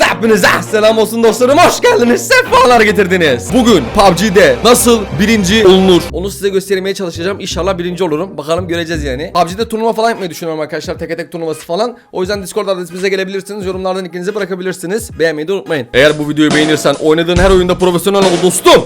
Hepinize selam olsun dostlarım. Hoş geldiniz. Sefalar getirdiniz. Bugün PUBG'de nasıl birinci olunur? Onu size göstermeye çalışacağım. İnşallah birinci olurum. Bakalım göreceğiz yani. PUBG'de turnuva falan yapmayı düşünüyorum arkadaşlar. Tek tek turnuvası falan. O yüzden Discord adresimize gelebilirsiniz. Yorumlardan ikinizi bırakabilirsiniz. Beğenmeyi de unutmayın. Eğer bu videoyu beğenirsen oynadığın her oyunda profesyonel ol dostum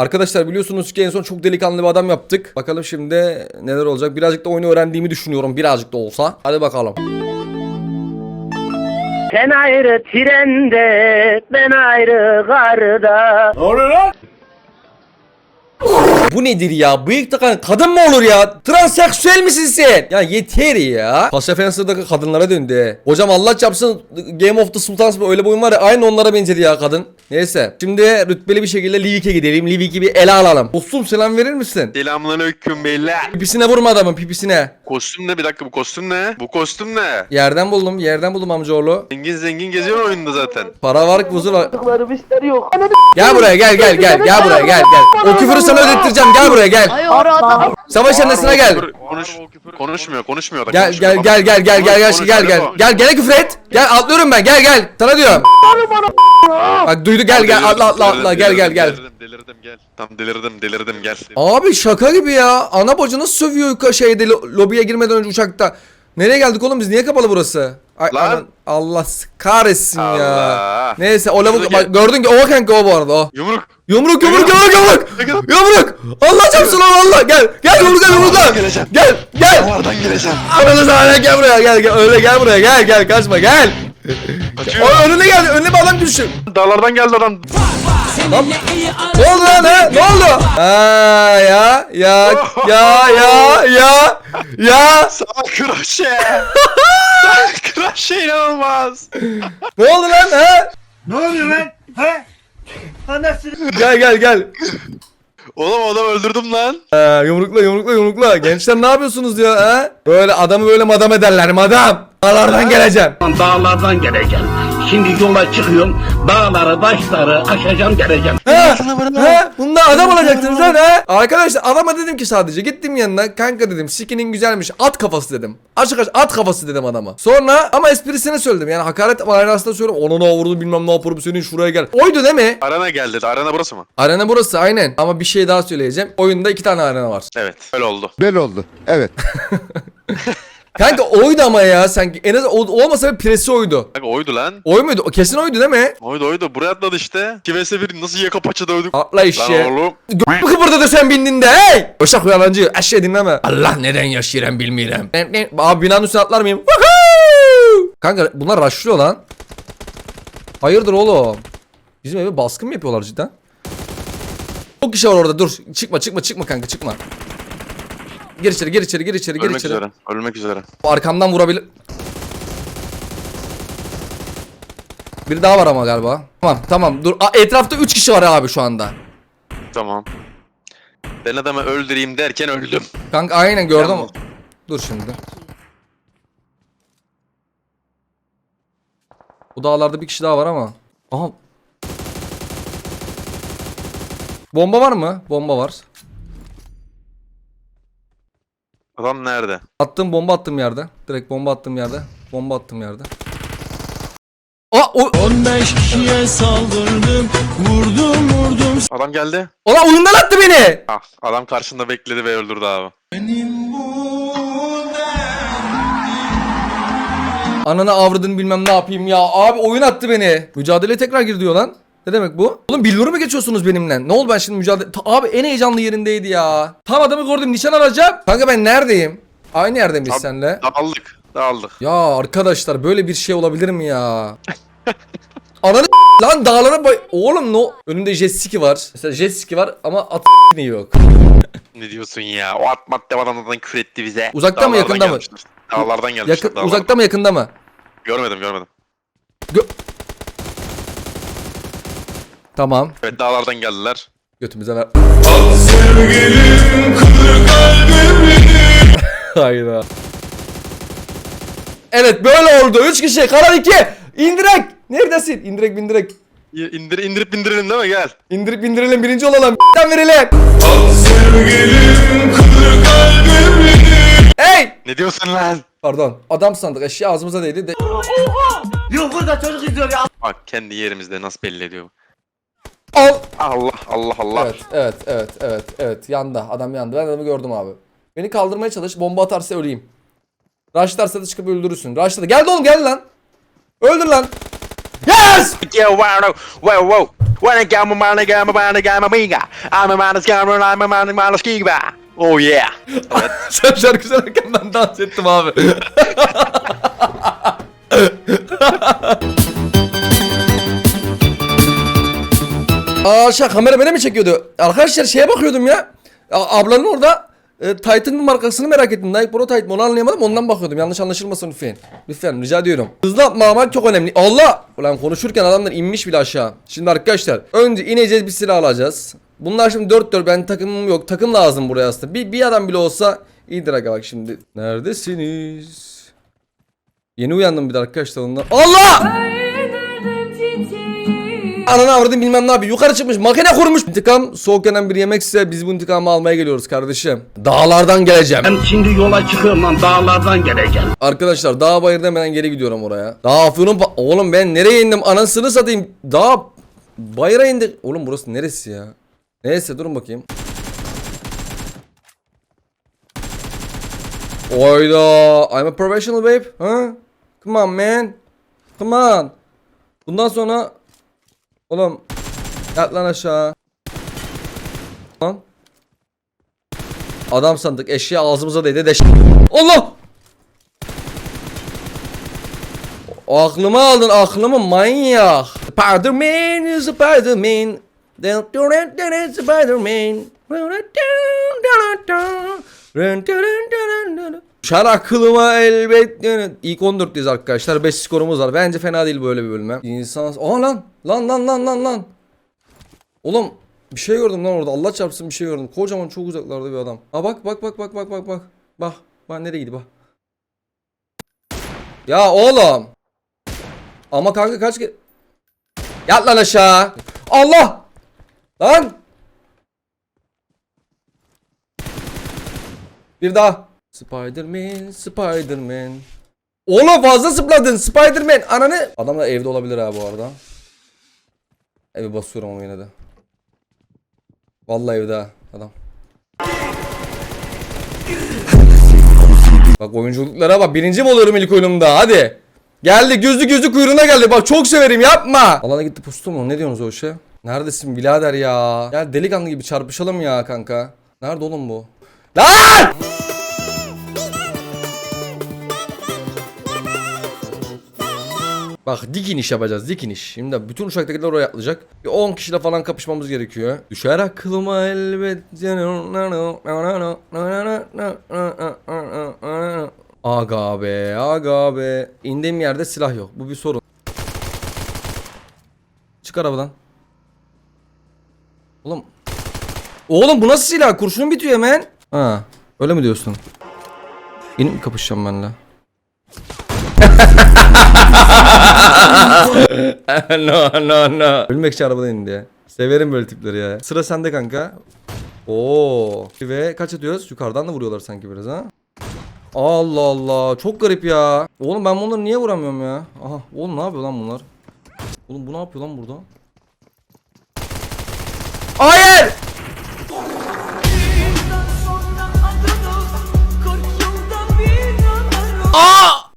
Arkadaşlar biliyorsunuz ki en son çok delikanlı bir adam yaptık. Bakalım şimdi neler olacak. Birazcık da oyunu öğrendiğimi düşünüyorum birazcık da olsa. Hadi bakalım. Sen ayrı trende, ben ayrı garda. Bu nedir ya? Bıyık takan kadın mı olur ya? Transseksüel misin sen? Ya yeter ya. Pasha Fencer'daki kadınlara döndü. Hocam Allah çarpsın Game of the Sultans mı öyle bir oyun var ya aynı onlara benzedi ya kadın. Neyse. Şimdi rütbeli bir şekilde Livik'e gidelim. Livik'i bir ele alalım. Dostum selam verir misin? Selamünaleyküm beyler. Pipisine vurma adamın pipisine. Kostüm ne? Bir dakika bu kostüm ne? Bu kostüm ne? Yerden buldum yerden buldum amcaoğlu. Zengin zengin geziyor oyunda zaten. Para var huzur var. Çocuklarım ister yok. Gel buraya gel gel gel gel buraya gel gel. O küfürü sana ödettireceğim gel buraya gel. Savaş annesine gel. Konuş, konuşmuyor konuşmuyor da Gel konuşmuyor. gel gel gel gel gel gel Konuş, gel gel alo. gel gel küfür et. Gel atlıyorum ben gel gel. Sana diyorum. Bak duydu gel gel atla atla atla gel gel gel. Delirdim delirdim gel. Tam delirdim delirdim gel. Abi şaka gibi ya. Ana bacı nasıl sövüyor yuka- şeyde lo- lobiye girmeden önce uçakta. Nereye geldik oğlum biz? Niye kapalı burası? Ay, Lan. anan- Allah s- kahretsin ya. Allah. Neyse o lavuk Şurada bak gördün ki o kanka o bu arada o. Yumruk. Yumruk yumruk yumruk yumruk. Yumruk. Allah çarpsın lan Allah gel. Gel yumruk gel yumruk lan. geleceğim. Gel gel. Davardan geleceğim. Ananı sana gel buraya gel gel öyle gel buraya gel gel kaçma gel. Kaçıyor. O önüne geldi önüne bir adam düştü. Dağlardan geldi adam. Ne oldu lan he? Ne oldu? Ha ya ya ya ya ya ya. Sağ kroşe. Sağ kroşe inanılmaz. Ne oldu lan he? Ne oluyor lan? He? Anasını Gel gel gel. Oğlum adam öldürdüm lan. Ha, yumrukla yumrukla yumrukla. Gençler ne yapıyorsunuz ya ha? Böyle adamı böyle madam ederler madam. Dağlardan geleceğim. dağlardan geleceğim. Şimdi yola çıkıyorum. Dağları, taşları aşacağım geleceğim. Ha, ha, bunda adam olacaktınız lan ha. Arkadaşlar adama dedim ki sadece gittim yanına kanka dedim skinin güzelmiş at kafası dedim. Açık açık at kafası dedim adama. Sonra ama esprisini söyledim yani hakaret manasında söylüyorum. Ona ne vurdu bilmem ne yaparım senin şuraya gel. Oydu değil mi? Arena geldi. Arena burası mı? Arena burası aynen ama bir şey daha söyleyeceğim. Oyunda iki tane arena var. Evet. Öyle oldu. Böyle oldu. Evet. Kanka oydu ama ya sanki en az o, olmasa bir presi oydu. Bak oydu lan. Oy muydu? Kesin oydu değil mi? Oydu oydu. Buraya atladı işte. 2 vs 1 nasıl yaka paça dövdük. Atla Lan işe. oğlum. Gö- kıpırdadı sen bindin de hey! Uşak yalancı eşeği dinleme. Allah neden yaşıyorum bilmiyorum. Ben- ben- Abi binanın üstüne atlar mıyım? Kanka bunlar rushlıyor lan. Hayırdır oğlum? Bizim eve baskın mı yapıyorlar cidden? Çok kişi var orada dur. Çıkma çıkma çıkma kanka çıkma. Gir içeri gir içeri gir içeri gir Ölmek içeri. üzere. Ölmek üzere. Arkamdan vurabilir. Biri daha var ama galiba. Tamam tamam dur. Aa, etrafta 3 kişi var abi şu anda. Tamam. Ben adamı öldüreyim derken öldüm. Kanka aynen gördüm. Yalnız. Dur şimdi. Bu dağlarda bir kişi daha var ama. Aha. Bomba var mı? Bomba var. Adam nerede? Attım bomba attım yerde. Direkt bomba attım yerde. Bomba attım yerde. Aa o 15 kişiye saldırdım Vurdum vurdum Adam geldi. Ulan oyundan attı beni. Ah, adam karşında bekledi ve öldürdü abi. Ananı avradın bilmem ne yapayım ya. Abi oyun attı beni. Mücadele tekrar gir diyor lan. Ne demek bu? Oğlum billuru mu geçiyorsunuz benimle? Ne oldu ben şimdi mücadele... Ta- abi en heyecanlı yerindeydi ya. Tam adamı gördüm nişan alacağım. Kanka ben neredeyim? Aynı yerde miyiz Abi- senle? Dağıldık. Dağıldık. Ya arkadaşlar böyle bir şey olabilir mi ya? Ananı lan dağlara bay... Oğlum no... Önümde jet ski var. Mesela jet ski var ama at yok. Ne diyorsun ya? O at madde adamdan küfür etti bize. Uzakta mı, Dağlardan yakında mı? gelmişler. Dağlardan gelmişler. Yakın, dağlardan. uzakta mı yakında mı? Görmedim görmedim. Tamam. Evet dağlardan geldiler. Götümüze ver. Hayda. Evet böyle oldu. 3 kişi. Karar 2. İndirek. Neredesin? İndirek bindirek. İndir, indirip indirelim değil mi gel. İndirip indirelim birinci olalım. Ben verelim. Hey! Ne diyorsun lan? Pardon. Adam sandık eşya ağzımıza değdi. De- Yok burada çocuk izliyor ya. Bak kendi yerimizde nasıl belli ediyor. Al. Allah Allah Allah. Evet, evet, evet, evet, evet. Yandı. Adam yandı. Ben adamı gördüm abi. Beni kaldırmaya çalış. Bomba atarsa öleyim. Rushlarsa da çıkıp öldürürsün. Rushladı. Geldi oğlum geldi lan. Öldür lan. Yes! Yeah, wow, wow, wow. When I got my money, got my money, got my amiga. I'm a man, I'm a man, man, skiba. Oh yeah. Sen şarkı söylerken ben dans ettim abi. Aa şey kamera beni mi çekiyordu? Arkadaşlar şeye bakıyordum ya. Ablanın orada e, Titan'ın markasını merak ettim. Nike Pro Titan onu anlayamadım ondan bakıyordum. Yanlış anlaşılmasın lütfen. Lütfen rica ediyorum. Hızlı atmamak çok önemli. Allah! Ulan konuşurken adamlar inmiş bile aşağı. Şimdi arkadaşlar önce ineceğiz bir silah alacağız. Bunlar şimdi 4-4 ben takımım yok. Takım lazım buraya aslında. Bir, bir adam bile olsa iyidir aga bak şimdi. Neredesiniz? Yeni uyandım bir de arkadaşlar ondan. Allah! Ananı avradın bilmem ne yapıyor. Yukarı çıkmış makine kurmuş. İntikam soğuk yenen bir yemekse biz bu intikamı almaya geliyoruz kardeşim. Dağlardan geleceğim. Ben şimdi yola çıkıyorum lan dağlardan geleceğim. Arkadaşlar dağ bayır demeden geri gidiyorum oraya. Dağ afyonun Oğlum ben nereye indim anasını satayım. Dağ bayıra indik. Oğlum burası neresi ya? Neyse durun bakayım. Oyda. I'm a professional babe. Ha? Come on man. Come on. Bundan sonra Oğlum yat lan aşağı. Lan. Adam sandık eşya ağzımıza değdi deş. Allah! Aklımı aldın aklımı manyak. Spiderman Spiderman. Spiderman. Şar aklıma elbet İlk 14'teyiz arkadaşlar. 5 skorumuz var. Bence fena değil böyle bir bölüme. İnsan Aa lan! Lan lan lan lan lan! Oğlum bir şey gördüm lan orada. Allah çarpsın bir şey gördüm. Kocaman çok uzaklarda bir adam. Aa bak bak bak bak bak bak bak. Bak bak nereye gidiyor bak. Ya oğlum! Ama kanka kaç kere Yat lan aşağı. Allah! Lan! Bir daha Spiderman Spiderman. Oğlum fazla zıpladın Spiderman. Ananı Adam da evde olabilir ha bu arada. Evi basıyorum ama yine de. Vallahi evde adam. Bak oyunculuklara bak birinci mi oluyorum ilk oyunumda? Hadi. Geldi gözü gözü kuyruğuna geldi. Bak çok severim yapma. Alana gitti pustu mu? Ne diyorsunuz o işe? Neredesin birader ya? Gel delikanlı gibi çarpışalım ya kanka. Nerede oğlum bu? Lan Bak dik iniş yapacağız dik iniş. Şimdi bütün uçaktakiler oraya atlayacak. Bir 10 kişiyle falan kapışmamız gerekiyor. Düşer aklıma elbet. Aga be aga be. İndiğim yerde silah yok. Bu bir sorun. Çık arabadan. Oğlum. Oğlum bu nasıl silah? Kurşunun bitiyor hemen. Ha. Öyle mi diyorsun? İnip mi kapışacağım benimle? no no no. Ölmek için arabadan indi ya. Severim böyle tipleri ya. Sıra sende kanka. Oo. Ve kaç atıyoruz? Yukarıdan da vuruyorlar sanki biraz ha. Allah Allah. Çok garip ya. Oğlum ben bunları niye vuramıyorum ya? Aha. Oğlum ne yapıyor lan bunlar? Oğlum bu ne yapıyor lan burada? Hayır!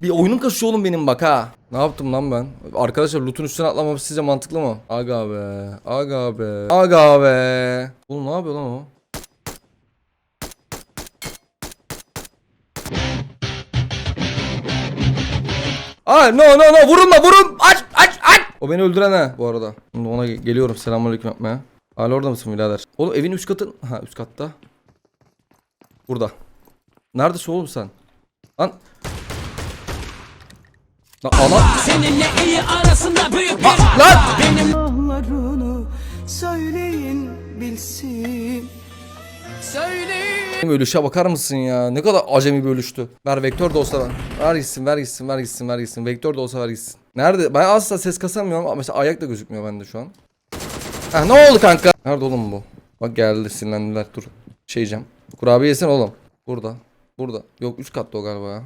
Bir oyunum kasıyor oğlum benim bak ha. Ne yaptım lan ben? Arkadaşlar loot'un üstüne atlamam sizce mantıklı mı? Aga be. Aga be. Aga be. Oğlum ne yapıyor lan o? Ay no no no vurulma vurun aç aç aç. O beni öldüren ha bu arada. Şimdi ona ge- geliyorum selamünaleyküm yapmaya. Hala orada mısın birader? Oğlum evin üst katı ha üst katta. Burada. Neredesin oğlum sen? Lan Lan ana Seninle iyi arasında büyük bir lan Allah'larını söyleyin bilsin Söyleyin Benim ölüşe bakar mısın ya? Ne kadar acemi bir ölüştü. Ver vektör de olsa ver. Gitsin, ver gitsin, ver gitsin, ver gitsin. Vektör de olsa ver gitsin. Nerede? Ben asla ses kasamıyorum ama mesela ayak da gözükmüyor bende şu an. Ha ne oldu kanka? Nerede oğlum bu? Bak geldi sinirlendiler dur. Şey yiyeceğim. Kurabiye yesene oğlum. Burada. Burada. Yok 3 katlı o galiba ya.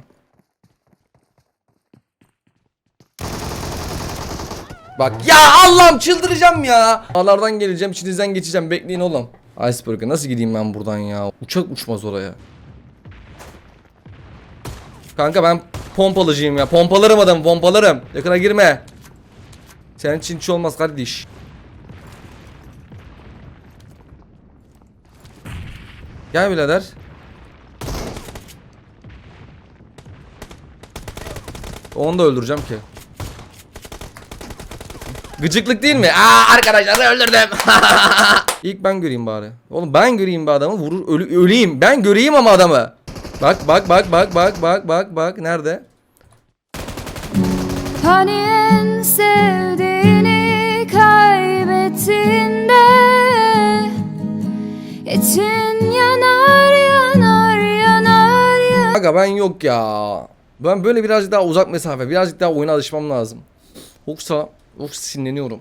Bak ya Allah'ım çıldıracağım ya. Dağlardan geleceğim içinizden geçeceğim bekleyin oğlum. Iceberg'e nasıl gideyim ben buradan ya? Uçak uçmaz oraya. Kanka ben pompalıcıyım ya. Pompalarım adamı pompalarım. Yakına girme. Senin için hiç olmaz kardeş. Gel birader. Onu da öldüreceğim ki. Gıcıklık değil mi? Aa arkadaşlar öldürdüm. İlk ben göreyim bari. Oğlum ben göreyim bir adamı vurur ölü, öleyim. Ben göreyim ama adamı. Bak bak bak bak bak bak bak bak nerede? Hani en sevdiğini kaybettiğinde için yanar yanar yanar yanar Aga ben yok ya. Ben böyle birazcık daha uzak mesafe, birazcık daha oyuna alışmam lazım. Yoksa of sinirleniyorum.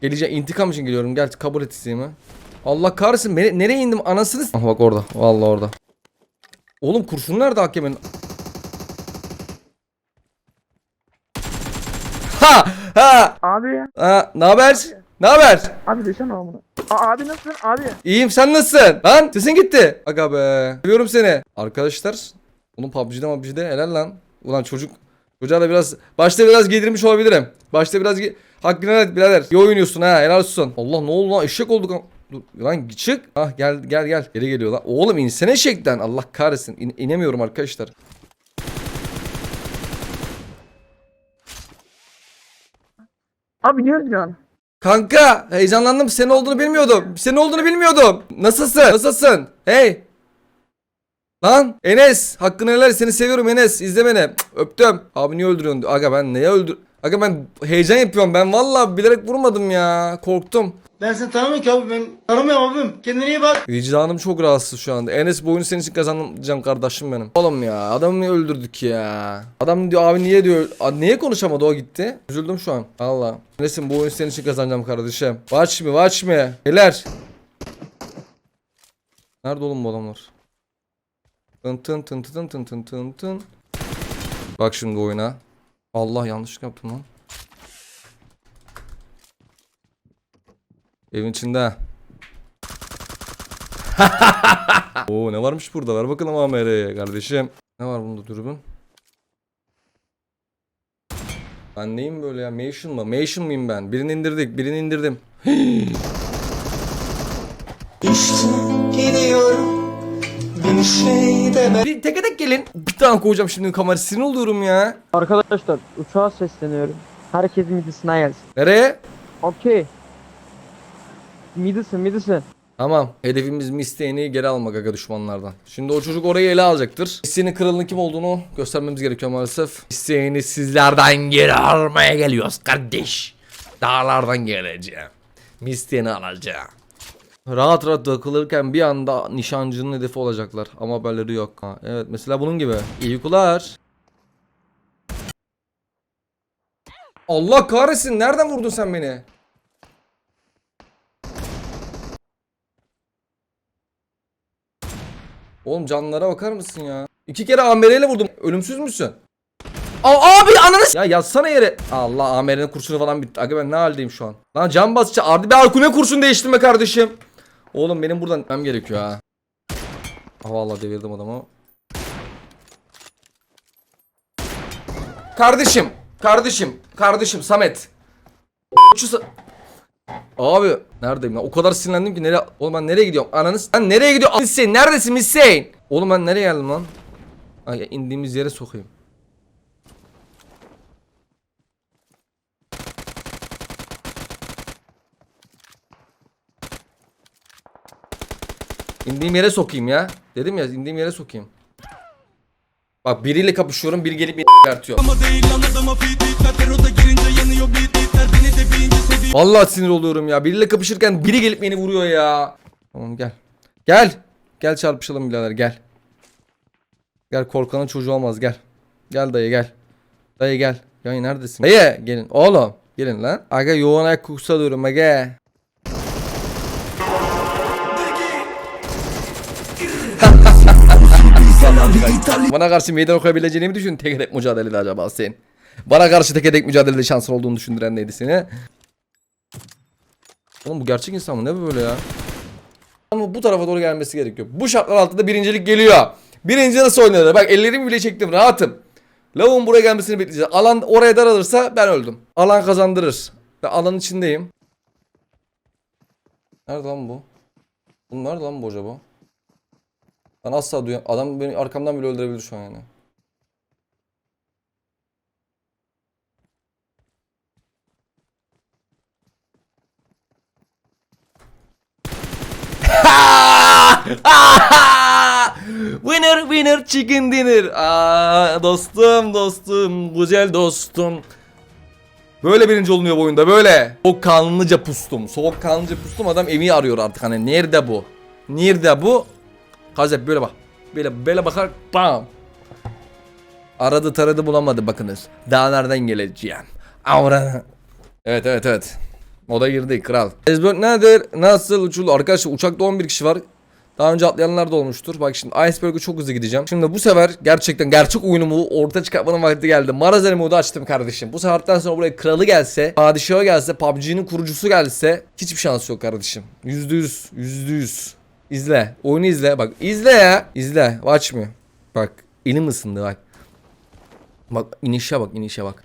Geleceğim intikam için geliyorum. Gel kabul et isteğimi. Allah kahretsin beni nereye indim anasını Ah bak orada. Vallahi orada. Oğlum kurşun nerede hakemin? Ha ha. Abi. Ha ne haber? Ne haber? Abi desene onu. Abi nasılsın abi? İyiyim sen nasılsın? Lan sesin gitti. Aga be. Seviyorum seni. Arkadaşlar. Onun PUBG'de PUBG'de helal lan. Ulan çocuk. Da biraz başta biraz giydirmiş olabilirim. Başta biraz gi- hakkını et birader. İyi oynuyorsun ha helal olsun. Allah ne oldu lan eşek olduk. lan. Dur lan çık. Ah gel gel gel. Geri geliyor lan. Oğlum insene eşekten. Allah kahretsin. İn- inemiyorum arkadaşlar. Abi niye öldürüyorsun? Kanka heyecanlandım. Senin olduğunu bilmiyordum. Senin olduğunu bilmiyordum. Nasılsın? Nasılsın? Hey. Lan Enes hakkını helal seni seviyorum Enes. İzle beni. Cık, öptüm. Abi niye öldürüyorsun? Aga ben neye öldür aga ben heyecan yapıyorum. Ben vallahi bilerek vurmadım ya. Korktum. Ben seni tanımıyorum ki abi. Ben tanımıyorum abim. Kendine iyi bak. Vicdanım çok rahatsız şu anda. Enes bu oyunu senin için kazanacağım kardeşim benim. Oğlum ya adamı öldürdük ya? Adam diyor abi niye diyor A, Niye konuşamadı? O gitti. Üzüldüm şu an. Valla Enes'im bu oyunu senin için kazanacağım kardeşim. Watch me watch me. Beyler. Nerede oğlum bu adamlar Tın tın tın tın tın tın tın tın Bak şimdi oyuna Allah yanlış yaptım lan Evin içinde Oo ne varmış burada? Ver bakalım AMR'ye kardeşim. Ne var bunda dürbün? Ben neyim böyle ya? Mation mı? Mation mıyım ben? Birini indirdik, birini indirdim. Bir tek tek gelin. Bir tane koyacağım şimdi kamera sinir oluyorum ya. Arkadaşlar uçağa sesleniyorum. Herkes midisine gelsin. Nereye? Okey. Midisin midisin. Tamam. Hedefimiz Misteğini geri almak aga düşmanlardan. Şimdi o çocuk orayı ele alacaktır. Misteğinin kralının kim olduğunu göstermemiz gerekiyor maalesef. Misteğini sizlerden geri almaya geliyoruz kardeş. Dağlardan geleceğim. Misteğini alacağım. Rahat rahat takılırken bir anda nişancının hedefi olacaklar. Ama haberleri yok. Ha, evet mesela bunun gibi. İyi uykular. Allah kahretsin nereden vurdun sen beni? Oğlum canlara bakar mısın ya? İki kere amereyle vurdum. Ölümsüz müsün? Aa, abi ananı Ya yatsana yere. Allah amerenin kurşunu falan bitti. Aga ben ne haldeyim şu an? Lan can basıcı. Ardı bir arkune kurşun değiştirme kardeşim. Oğlum benim buradan gitmem gerekiyor ha. Ah vallahi devirdim adamı. Kardeşim. Kardeşim. Kardeşim Samet. Abi neredeyim lan? O kadar sinirlendim ki nereye... Oğlum ben nereye gidiyorum? Ananız... Ben nereye gidiyorum? Hüseyin neredesin Hüseyin? Oğlum ben nereye geldim lan? Ay indiğimiz yere sokayım. İndiğim yere sokayım ya. Dedim ya indiğim yere sokayım. Bak biriyle kapışıyorum biri gelip beni çıkartıyor. Vallahi sinir oluyorum ya. Biriyle kapışırken biri gelip beni vuruyor ya. Tamam gel. Gel. Gel çarpışalım birader gel. Gel korkanın çocuğu olmaz gel. Gel dayı gel. Dayı gel. Yay neredesin? Ege gelin oğlum. Gelin lan. Aga yoğun ayak kokusu alıyorum aga. Bana karşı meydan okuyabileceğini mi düşün tek tek mücadelede acaba sen? Bana karşı tek tek mücadelede şansın olduğunu düşündüren neydi seni? Oğlum bu gerçek insan mı? Ne böyle ya? Ama bu tarafa doğru gelmesi gerekiyor. Bu şartlar altında birincilik geliyor. Birinci nasıl oynanır? Bak ellerimi bile çektim rahatım. Lavuğun buraya gelmesini bekleyeceğiz. Alan oraya daralırsa ben öldüm. Alan kazandırır. Ben alanın içindeyim. Nerede lan bu? Nerede lan bu acaba? Ben asla duyam. Adam beni arkamdan bile öldürebilir şu an yani. winner winner chicken dinner. Aa, dostum dostum güzel dostum. Böyle birinci olunuyor bu oyunda böyle. Soğukkanlıca pustum. Soğukkanlıca pustum adam evi arıyor artık hani nerede bu? Nerede bu? Gazep böyle bak. Böyle böyle bakar bam. Aradı taradı bulamadı bakınız. Daha nereden geleceğim? Avra. Evet evet evet. Moda girdi kral. Iceberg nedir? Nasıl uçuldu? Arkadaşlar uçakta 11 kişi var. Daha önce atlayanlar da olmuştur. Bak şimdi Iceberg'e çok hızlı gideceğim. Şimdi bu sefer gerçekten gerçek oyunumu orta çıkartmanın vakti geldi. Marazeli modu açtım kardeşim. Bu saatten sonra buraya kralı gelse, padişahı gelse, PUBG'nin kurucusu gelse hiçbir şans yok kardeşim. Yüzde yüz, yüzde yüz. İzle. Oyunu izle. Bak izle ya. İzle. Watch me. Bak elim ısındı bak. Bak inişe bak inişe bak.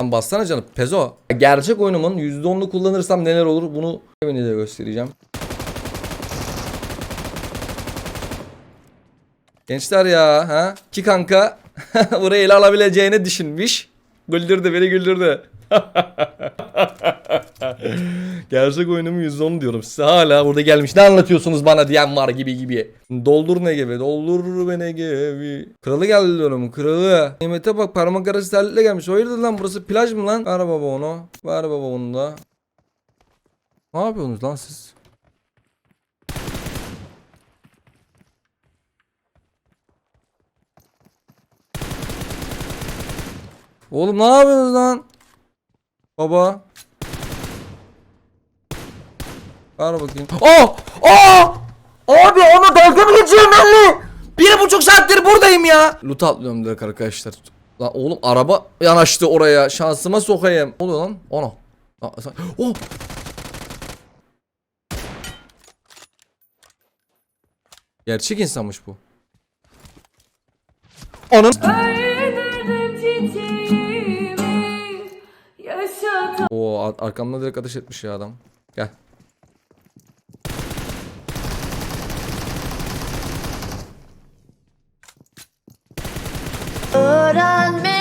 Lan bassana canım Pezo. Gerçek oyunumun %10'unu kullanırsam neler olur bunu evini de göstereceğim. Gençler ya ha ki kanka burayı ele alabileceğini düşünmüş. Güldürdü beni güldürdü. Gerçek oyunumun %10 diyorum size hala burada gelmiş. Ne anlatıyorsunuz bana diyen var gibi gibi. Doldur ne gibi doldur beni gibi. Kralı geldi diyorum kralı. Nimete bak parmak arası terlikle gelmiş. Hayırdır lan burası plaj mı lan? Ver baba onu. Ver baba onu da. Ne yapıyorsunuz lan siz? Oğlum ne yapıyorsunuz lan? Baba. Ver bakayım. Oh! Oh! Abi ona dalga mı geçiyorum belli? Bir buçuk saattir buradayım ya. Loot atlıyorum direkt arkadaşlar. Lan oğlum araba yanaştı oraya. Şansıma sokayım. Ne oluyor lan? Ona. Oh! Gerçek insanmış bu. Onun Oo ar- arkamda direkt ateş etmiş ya adam. Gel. öğrenmek